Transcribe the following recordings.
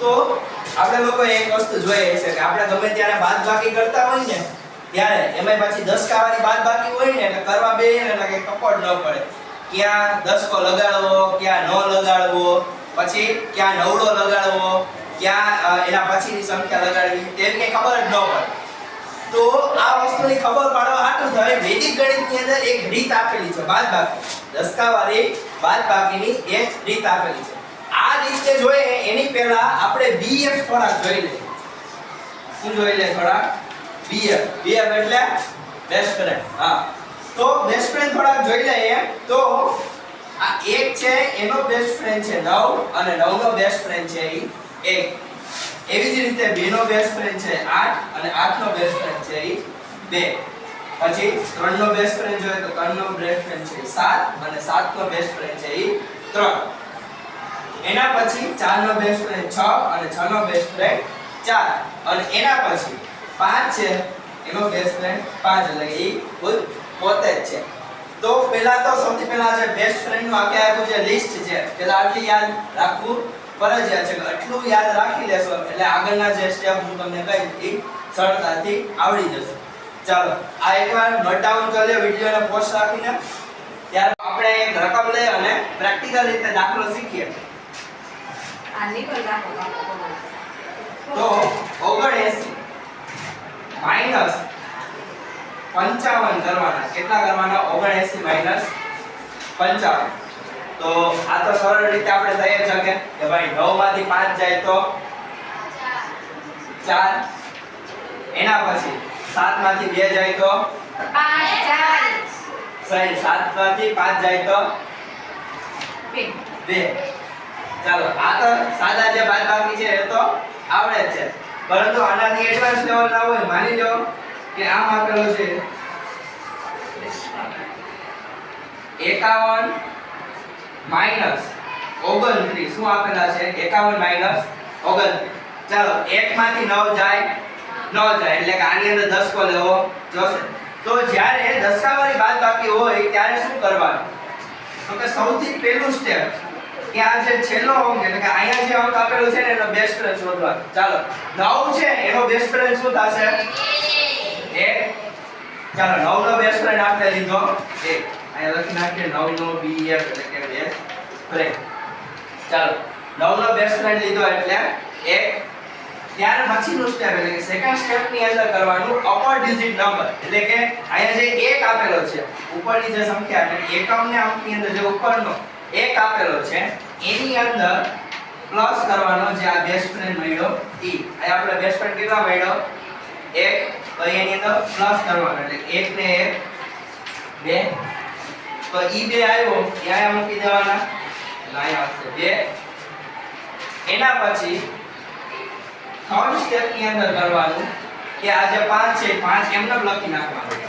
તો આપણે લોકો એક વસ્તુ જોઈએ છે કે આપણે ગમે ત્યારે બાદ બાકી કરતા હોય ને, ત્યારે એમાં પાછી દસ કાવાની બાદ બાકી હોય ને એટલે કરવા બે ને એટલે કે કપડ ન પડે. ક્યાં દસકો લગાડવો, ક્યાં ન લગાડવો, પછી ક્યાં નવડો લગાડવો, ક્યાં એના પછીની સંખ્યા લગાડવી તેમ કઈ ખબર જ ન પડે. તો આ વસ્તુની ખબર પાડવા આટલું થાય વૈદિક ગણિતની અંદર એક રીત આપેલી છે બાદબાકી. દસકાવાળી બાદબાકીની એક રીત આપેલી છે. આ જોઈએ, એની પહેલા આપણે બીએફ થોડાક જોઈ લઈએ. શું જોઈ લે થોડાક? બીએફ બીએફ એટલે બેસ્ટ ફ્રેન્ડ હા. તો બેસ્ટ ફ્રેન્ડ થોડાક જોઈ લઈએ. તો આ એક છે, એનો બેસ્ટ ફ્રેન્ડ છે નવ અને નવનો બેસ્ટ ફ્રેન્ડ છે ઈ એક. એવી જ રીતે બે નો બેસ્ટ ફ્રેન્ડ છે આઠ અને આઠ નો બેસ્ટ ફ્રેન્ડ છે ઈ બે. પછી ત્રણ નો બેસ્ટ ફ્રેન્ડ જોઈએ તો ત્રણ નો બેસ્ટ ફ્રેન્ડ છે સાત અને સાત નો બેસ્ટ ફ્રેન્ડ છે ઈ ત્રણ. એના પછી 4 નો બેસ્ટ ફ્રેન્ડ છ અને 6 નો બેસ્ટ ફ્રેન્ડ ચાર. અને એના પછી પાંચ છે, એનો બેસ્ટ ફ્રેન્ડ પાંચ. એટલે કે ઈ ખુદ પોતે જ છે. તો પહેલા તો સૌથી પહેલા જે બેસ્ટ ફ્રેન્ડનું આખે આખું જે લિસ્ટ છે, પહેલા આટલી યાદ રાખવું ફરજિયાત છે. આટલું યાદ રાખી લેશો, એટલે આગળના જે સ્ટેપ હું તમને કહીશ, એ સરળતાથી આવડી જશે. ચાલો, આ એકવાર નોટ ડાઉન કરી લે વિડિયોને પોસ્ટ રાખીને. ત્યાર આપણે એક રકમ લઈ અને પ્રેક્ટિકલ રીતે દાખલો શીખીએ. તો 79 માઇનસ 55 કરવાના. કેટલા કરવાના? ઓગણએસી માઇનસ પંચાવન. તો આ તો સરળ રીતે આપણે થઈ જ શકે કે ભાઈ નવમાંથી પાંચ જાય તો ચાર. એના પછી સાતમાંથી બે જાય તો સાત ચાર. સહી 7 માંથી પાંચ જાય તો બે. 2 ચાલો, આ તો સાદા જે બાદબાકી છે એ તો આવડે જ છે. પરંતુ આનાથી એડવાન્સ લેવલ ના હોય, માની લો કે આમ આપેલો છે. 51 માઇનસ 29 શું આપેલા છે? 51 માઇનસ 29 ચાલો 1 માંથી 9 જાય, નવ જાય. એટલે કે આની અંદર 10 કો લેવો જોશે. તો જ્યારે દસકાવાળી બાદબાકી હોય, ત્યારે શું કરવાનું? તો કે સૌથી પહેલું સ્ટેપ કે આ જે છેલ્લો અંક એટલે કે અહીંયા જે અંક આપેલો છે ને, એનો બેસ્ટ ફ્રેન્ડ શોધવા. ચાલો 9 છે, એનો બેસ્ટ ફ્રેન્ડ શું થશે? એક ચાલો 9 નો બેસ્ટ ફ્રેન્ડ આપણે લીધો. એક અહીંયા લખી નાખીએ 9 નો બીએફ એટલે કે બેસ્ટ ફ્રેન્ડ ચાલો 9 નો બેસ્ટ ફ્રેન્ડ લીધો એટલે એક ત્યાર પછીનું સ્ટેપ એટલે કે સેકન્ડ સ્ટેપની અંદર કરવાનું અપર ડિજિટ નંબર એટલે કે અહીંયા જે એક આપેલો છે, ઉપરની જે સંખ્યા, એટલે કે એકમ ને અંકની અંદર જે ઉપરનો એક આપેલો છે. એની અંદર પ્લસ કરવાનો જે આ બેસ્ટ ફ્રેન્ડ મળ્યો, ઈ. અહીં આપણે બેસ્ટ ફ્રેન્ડ કેટલા મળ્યો? એક. તો એની અંદર પ્લસ કરવાનો, એટલે એક ને એક, બે. તો ઈ બે આવ્યો ત્યાં મૂકી દેવાના. અહીંયા આવશે, બે. એના પછી થર્ડ સ્ટેપની અંદર કરવાનું કે આ જે પાંચ છે, પાંચ એમને લખી નાખવાનું.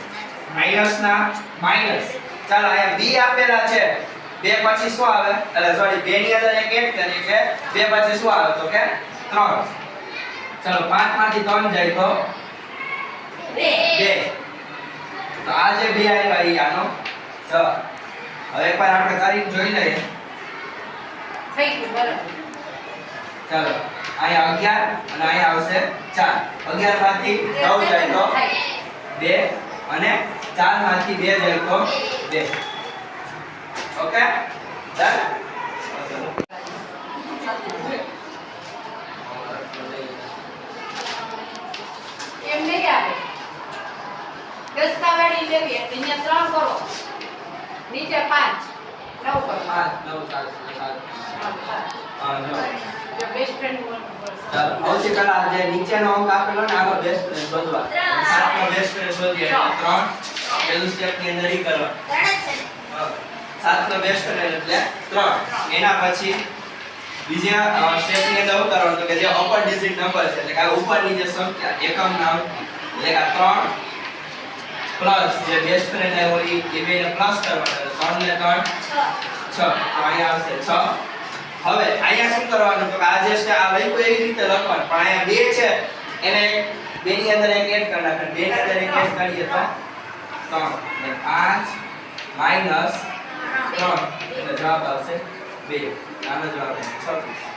માઇનસ ના માઇનસ ચાલો, અહીંયા બી આપેલા છે. બે પછી શું આવે? એટલે સોરી બે ની અંદર એક એડ કરી છે. બે પછી શું આવે? તો કે ત્રણ. ચાલો પાંચમાંથી ત્રણ જાય તો? બે. તો આ જે બે આવ્યા એ આનો જવાબ હવે એકવાર આપણે કરીને જોઈ લઈએ. થઈ ગયું બરાબર. ચાલો અહીંયા અગિયાર અને અહીંયા આવશે ચાર. અગિયારમાંથી નવ જાય તો? બે. અને ચારમાંથી બે જાય તો? બે. ઓકે ડન એમ નહીં આવે? દસકા વાળી લેવી એટલે અહીંયા ત્રણ કરો. નીચે પાંચ. નવ કરો. પાંચ નવ સાત સાત હા, સાત. હા, નવ. જો બેસ્ટ ફ્રેન્ડ ચાલો સૌથી પહેલા જે નીચેનો અંક આપેલો ને આનો બેસ્ટ ફ્રેન્ડ શોધવા. સાતનો બેસ્ટ ફ્રેન્ડ શોધીએ. એટલે ત્રણ. પહેલું સ્ટેપની અંદર ઈ કરવા હા. સાતનો બેસ્ટ ફ્રેન્ડ એટલે ત્રણ. એના પછી બીજા સ્ટેપની અંદર ઉતારવાનું તો કે જે અપર ડિજિટ નંબર છે, એટલે કે આ ઉપરની જે સંખ્યા, એકમ નામ એટલે કે ત્રણ પ્લસ જે બેસ્ટ ફ્રેન્ડ આવ્યો એ બેને પ્લસ કરવાના ત્રણ ને ત્રણ, છ. તો અહીંયા આવશે છ. હવે અહીંયા શું કરવાનું? તો આ જે છે, આ લખ્યું એવી રીતે લખવાનું. પણ અહીંયા બે છે. એને બે ની અંદર એક એડ કરી નાખવાનું. બે ના એક એડ કરીએ તો ત્રણ. એટલે પાંચ માઇનસ ત્રણ એટલે જવાબ આવશે બે. આનો જવાબ આવશે છવ્વીસ.